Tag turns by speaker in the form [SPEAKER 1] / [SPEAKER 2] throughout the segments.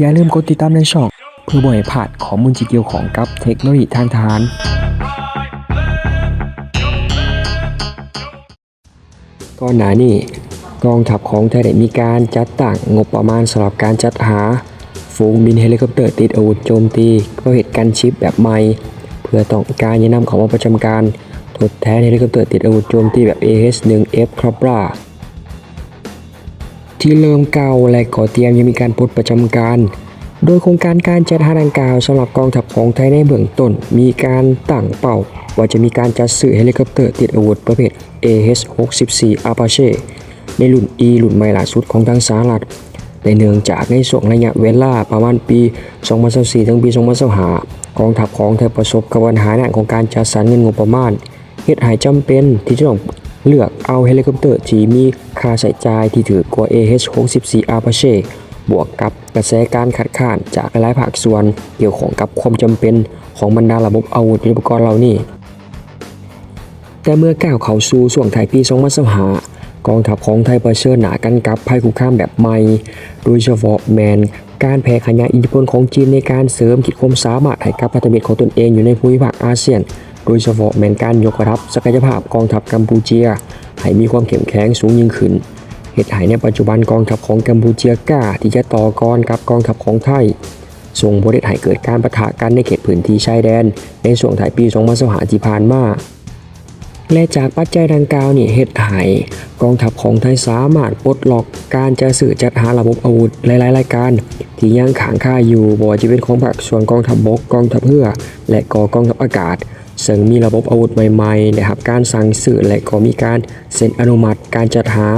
[SPEAKER 1] อย่าลืมกดติดตามในช่อง เพื่อบ่ให้พลาดข้อมูลที่เกี่ยวของกับเทคโนโลยีทางทหารก่อนหน้านี้กองทัพของไทยได้มีการจัดตั้งงบประมาณสำหรับการจัดหา ฝูงบินเฮลิคอปเตอร์ติดอาวุธโจมตีประเภทกันชิปแบบใหม่ เพื่อต้องการจะนำเขามาประจำการ ทดแทนเฮลิคอปเตอร์ติดอาวุธโจมตีแบบ AH-1F Cobra ที่เริ่มเก่าและก่อเตรียมยังมีการปลดประจำการ โดยโครงการการจัดหาดังกล่าวสำหรับกองทัพของไทยในเบื้องต้น มีการตั้งเป้าว่าจะมีการจัดซื้อเฮลิคอปเตอร์ติดอาวุธประเภท AH-64 Apache ในรุ่น E รุ่นใหม่ล่าสุดของทางสหรัฐแต่เนื่องจากในช่วงระยะเวลาประมาณปี 2024 ถึงปี 2025กองทัพของไทยประสบกับปัญหาในด้านของการจัดสรรเงินงบประมาณเฮ็ดให้จำเป็นที่จะต้อง เลือกเอาเฮลิคอปเตอร์ที่มีค่าใช้จ่ายที่ถือกว่า AH-64 Apache บวกกับกระแสการขัดข้านจากหลายภาคส่วนเกี่ยวของกับความจำเป็นของบรรดาระบบอาวุธยุปกรณ์เหล่านี้แต่เมื่อก้าวเข้าสู่ช่วงท้ายปี2025กองทัพของไทยเผชิญหน้ากันกับภัยคุกคามแบบใหม่ โดยเฉพาะแมนการแผ่ขยายอิทธิพลของจีนในการเสริมขีดความสามารถให้กับพันธมิตรของตนเองอยู่ในภูมิภาคอาเซียน โดยเฉพาะแมนการยกระดับศักยภาพกองทัพกัมพูเชียให้มีความเข้มแข็งสูงยิ่งขึ้นเหตุให้ในปัจจุบันกองทัพของกัมพูเชียกล้าที่จะต่อกรกับกองทัพของไทยส่งผลให้เกิดการปะทะกันในเขตพื้นที่ชายแดน ในช่วงท้ายปี2025ที่ผ่านมาและจากปัจจัยดังกล่าวนี่เหตุให้กองทัพของไทยสามารถปลดล็อกการจะสื่อจัดหาระบบอาวุธหลายๆรายการ ที่ยังขังค่าอยู่บ่จะเป็นของภาคส่วนกองทัพบกกองทัพเรือและกองทัพอากาศ ซึ่งมีระบบอาวุธใหม่ๆนะครับการสั่งซื้อและก็มีการเซ็นอนุมัติการจัดหา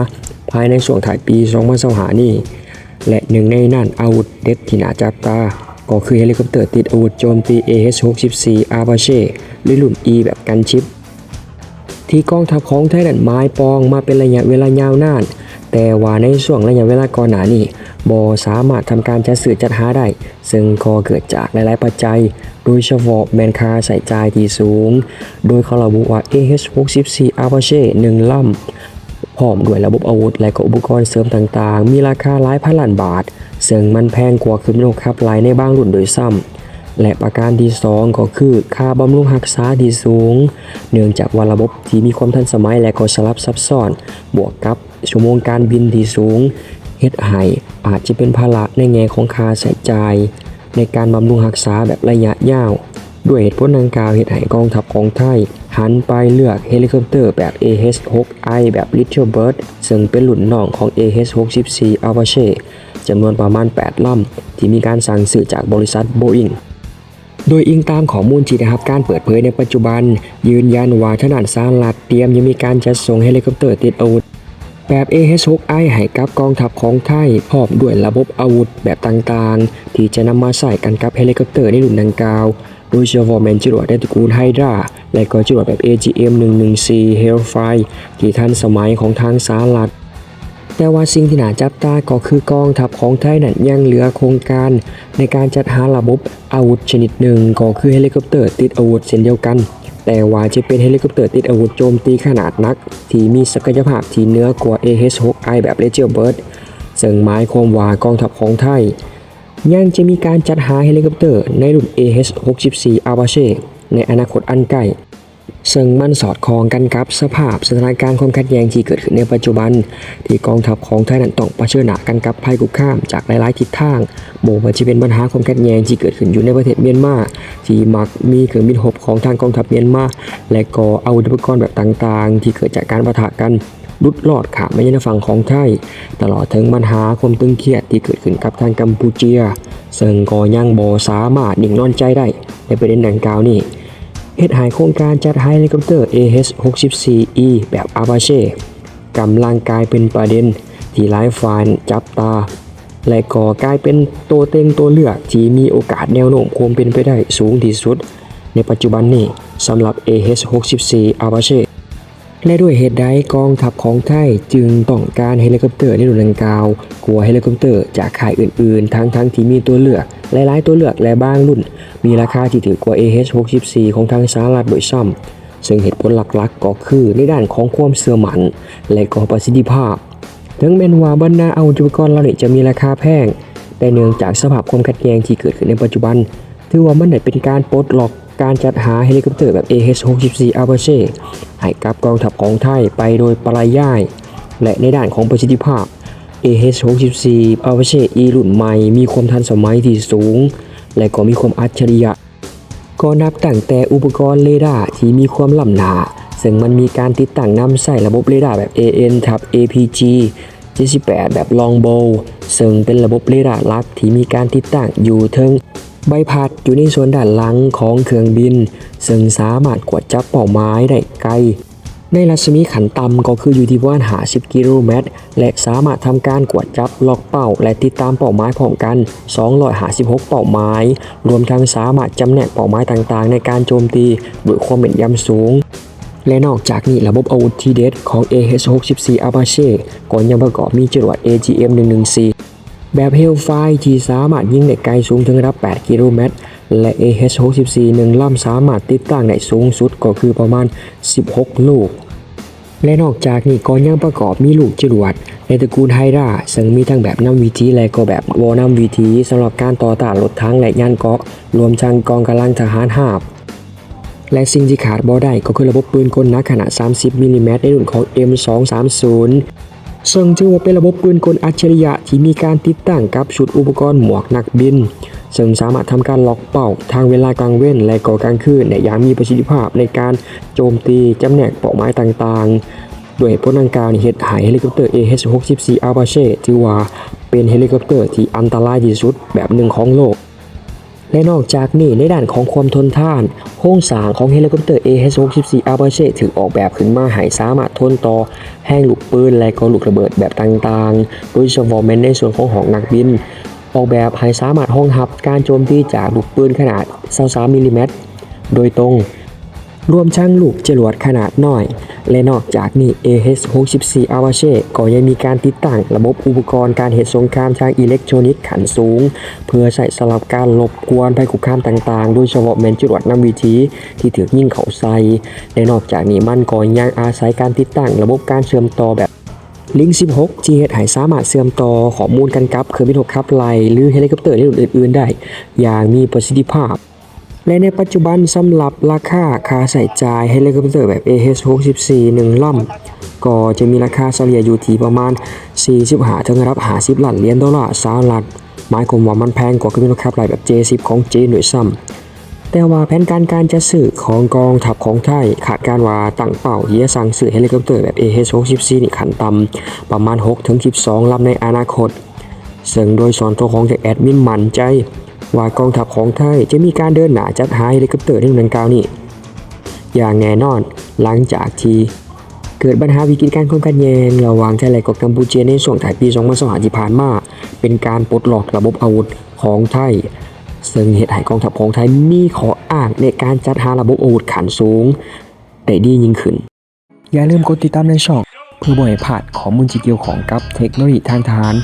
[SPEAKER 1] ภายในช่วงท้ายปี 2025นี้ และหนึ่งในนั้นอาวุธเด็ดที่น่าจับตา ก็คือเฮลิคอปเตอร์ติดอาวุธโจมตี AH-64 Apache หรือรุ่น E แบบกันชิป ที่กองทัพของไทยนั้นไม้ปองมาเป็นระยะเวลายาวนาน แต่ว่าในช่วงระยะเวลาก่อนหน้านี้บสามารถทำการจัดซื้อจัดหาได้ ซึ่งก็เกิดจากหลาย ๆ ปัจจัย โดยเฉพาะแมนคาใส่ใจที่สูง โดยเขาระบุว่า AH-64 Apache 1ลำพร้อมด้วยระบบอาวุธ และก็อุปกรณ์เสริมต่างๆ มีราคาหลายพันล้านบาท ซึ่งมันแพงกว่าขึ้นโลกครับหลในบางรุ่นโดยซ้ำและประการที่ 2 ก็คือค่าบำรุงรักษาที่สูง เนื่องจากว่าระบบที่มีความทันสมัยและก็สลับซับซ้อน บวกกับชั่วโมงการบินที่สูงเฮ็ดให้อาจจะเป็นภาระในแง่ของค่าใช้จ่าย ในการบำรุงรักษาแบบระยะยาว ด้วยเหตุผลดังกล่าวเหตุให้กองทัพของไทย หันไปเลือกเฮลิคอปเตอร์แบบ AH-6I แบบ Little Bird ซึ่งเป็นหลุ่นน้องของ AH-64 Apache จำนวนประมาณ 8 ลำ ที่มีการสั่งซื้อจากบริษัท Boeing โดยอิงตามข้อมูลที่ได้รับการเปิดเผยในปัจจุบัน ยืนยันว่าทาด้านสหรัฐเตรียมยังมีการจัดส่งเฮลิคอปเตอร์ติดอาวุธ แบบ AH-6I ให้กับกองทัพของไทยพร้อมด้วยระบบอาวุธแบบต่างๆ ที่จะนำมาใส่กันกับเฮลิคอปเตอร์ในรุ่นดังกล่าว โดยเฉพาะแมนจรวดในตระกูลไฮดราและก็จรวดแบบ AGM-114 Hellfire ที่ทันสมัยของทางสหรัฐแต่ว่าสิ่งที่น่าจับตาก็คือกองทัพของไทยนั้นยังเหลือโครงการในการจัดหาระบบอาวุธชนิดหนึ่งก็คือเฮลิคอปเตอร์ติดอาวุธเช่นเดียวกัน แต่ว่าจะเป็นเฮลิคอปเตอร์ติดอาวุธโจมตีขนาดนัก ที่มีศักยภาพที่เหนือกว่า AH-6I แบบ l e g e r Bird ซึ่งหมายความว่ากองทัพของไทย ยังจะมีการจัดหาเฮลิคอปเตอร์ในรุ่น AH-64 Apache ในอนาคตอันใกล้ ซึ่งมันสอดคล้องกันกับสภาพสถานการณ์ความขัดแย้งที่เกิดขึ้นในปัจจุบัน ที่กองทัพของไทยนั้นต้องเผชิญหน้ากันกับภัยคุกคามจากหลายๆทิศทางบ่ว่าจะเป็นปัญหาความขัดแย้งที่เกิดขึ้นอยู่ในประเทศเมียนมาที่มักมีเครื่องบินรบของทางกองทัพเมียนมาและก็อาวุธอุปกรณ์แบบต่างๆ ที่เกิดจากการปะทะกันลุดลอดขามมายังฝั่งของไทย ตลอดถึงปัญหาความตึงเครียดที่เกิดขึ้นกับทางกัมพูเชียซึ่งก็ยังบ่สามารถนิ่งนอนใจได้ในประเด็นดังกล่าวนี้ เฮ็ดหายโครงการจัดให้เฮลิคอปเตอร์ AH-64E แบบ Apache กำลังกลายเป็นประเด็นที่หลายฝ่ายจับตา และก็กลายเป็นตัวเต็งตัวเลือกที่มีโอกาสแนวโน้มความเป็นไปได้สูงที่สุด ในปัจจุบันนี้สำหรับ AH-64 Apache และด้วยเหตุใดกองทัพของไทยจึงต้องการเฮลิคอปเตอร์ในรุ่นดังกล่าว กลัวเฮลิคอปเตอร์จากค่ายอื่นๆ ทั้งๆที่มีตัวเลือก หลายๆตัวเลือกและบางรุ่น มีราคาที่ถือกว่า AH-64 ของทางสหรัฐโดยซ้ำซึ่งเหตุผลหลักๆ ก็คือในด้านของความเสื่อมันและก็ประสิทธิภาพ ถึงแม้ว่าบรรดาอาวุธอุปกรณ์เหล่านี้จะมีราคาแพง แต่เนื่องจากสภาพความขัดแย้งที่เกิดขึ้นในปัจจุบัน ถือว่ามันได้เป็นการปลดล็อก การจัดหาเฮลิคอปเตอร์แบบ AH-64 Apache ให้กับกองทัพของไทยไปโดยปริยาย และในด้านของประสิทธิภาพ AH-64 Apache E รุ่นใหม่มีความทันสมัยที่สูง และก็มีความอัจฉริยะ ก็นับตั้งแต่อุปกรณ์เรดาร์ที่มีความล้ำหนาซึ่งมันมีการติดตั้งนำใส่ระบบเรดาร์แบบ AN ทับ APG 78แบบ Longbow ซึ่งเป็นระบบเรดาร์ลักที่มีการติดตั้งอยู่เทิง ใบพัดอยู่ในส่วนด้านหลังของเครื่องบิน ซึ่งสามารถกวดจับเป้าหมายได้ไกล ในรัศมีขันต่ำก็คืออยู่ที่ประมาณ50 กิโลเมตร และสามารถทำการกวดจับล็อกเป้า และติดตามเป้าหมายพร้อมกัน 256 เป้าหมาย รวมทั้งสามารถจำแนกเป้าหมายต่างๆ ในการโจมตีด้วยความแม่นยำสูงและนอกจากนี้ระบบอาวุธทีเด็ดของ AH-64 Apache ก็ยังประกอบมีจรวด AGM-114 แบบเฮลไฟที่สามารถยิงได้ไกลสูงถึงระดับ 8 กิโลเมตร และ AH-64 หนึ่งลำสามารถติดตั้งได้สูงสุดก็คือประมาณ 16 ลูก และนอกจากนี้ก็ยังประกอบมีลูกจรวดในตระกูลไฮราซึ่งมีทั้งแบบนำวิธีและก็แบบวอนำวิธีสำหรับการต่อต้านรถถังและยานเกาะรวมทั้งกองกำลังทหารหาบและสิ่งที่ขาดบ่ได้ก็คือระบบปืนกลหนักขนาด 30มิลลิเมตรในรุ่นของ M230 ซึ่งถือว่าเป็นระบบปืนกลอัจฉริยะที่มีการติดตั้งกับชุดอุปกรณ์หมวกนักบิน ซึ่งสามารถทำการล็อกเป้าทางเวลากลางเว้นและก็กลางคืนได้อย่างมีประสิทธิภาพในการโจมตีจำแนกเป้าหมายต่างๆโดยเหตุผลดังกล่าวเหตุให้เฮลิคอปเตอร์ AH-64 Apache ถือว่าเป็นเฮลิคอปเตอร์ที่อันตรายที่สุดแบบหนึ่งของโลก และนอกจากนี้ในด้านของความทนทาน โครงสร้างของเฮลิคอปเตอร์ AH-64 Apache ถูกออกแบบขึ้นมาให้สามารถทนต่อ แห้งลูกปืนและก็ลูกระเบิดแบบต่างๆ โดยเฉพาะแม้นในส่วนของหองนักบิน ออกแบบให้สามารถห้องหับการโจมตีจากลูกปืนขนาด 23มิลลิเมตรโดยตรง รวมทั้งลูกจรวดขนาดน้อย และนอกจากนี้ AH-64 Apache ก็ยังมีการติดตั้งระบบอุปกรณ์การเหตุสงครามทางอิเล็กทรอนิกส์ขันสูง เพื่อใช้สำหรับการลบกวนภัยคุกคามต่างๆ โดยเฉพาะแมนจรวดนำวิธีที่ถูกยิงเขาใส่และนอกจากนี้มันก็ยังอาศัยการติดตั้งระบบการเชื่อมต่อแบบลิงก์16 ที่เฮ็ดให้สามารถเชื่อมต่อข้อมูลกันกับเครื่องบินรบขับไล่หรือเฮลิคอปเตอร์รุ่นอื่น ๆ ได้ อย่างมีประสิทธิภาพ และในปัจจุบันสำหรับราคาค่าใช้จ่ายเฮลิคอปเตอร์แบบ AH-64 หนึ่งลำก็จะมีราคาเฉลี่ยอยู่ที่ประมาณ 45ถึงรับ50ล้านเหรียญดอลลาร์สหรัฐหมายความว่ามันแพงกว่าเครื่องบินรบขับไล่แบบ J10 ของจีนด้วยซ้ำแต่ว่าแผนการการจะซื้อของกองทัพของไทยคาดการว่าตั้งเป้าที่จะสั่งซื้อเฮลิคอปเตอร์แบบ AH-64 นี่ขันต่ำประมาณ 6-12ลำในอนาคต ซึ่งโดยส่วนตัวของจากแอดมินมั่นใจ ว่ากองทัพของไทยจะมีการเดินหน้าจัดหาเฮลิคอปเตอร์ในเมืองกล่าวนี้ อย่างแน่นอนหลังจากที่เกิดปัญหาวิกฤตการความขัดแย้งระหว่างไทยและกับกัมพูชาในช่วงท้ายปี2025ที่ผ่านมาเป็นการปลดล็อกระบบอาวุธของไทย ซึ่งเหตุให้กองทัพของไทยมีขออ้างในการจัดหาระบบอาวุธขันสูงได้ดียิ่งขึ้น อย่าลืมกดติดตามในช่องเพื่อบ่ให้พลาดข้อมูลที่เกี่ยวของกับเทคโนโลยีทางทหาร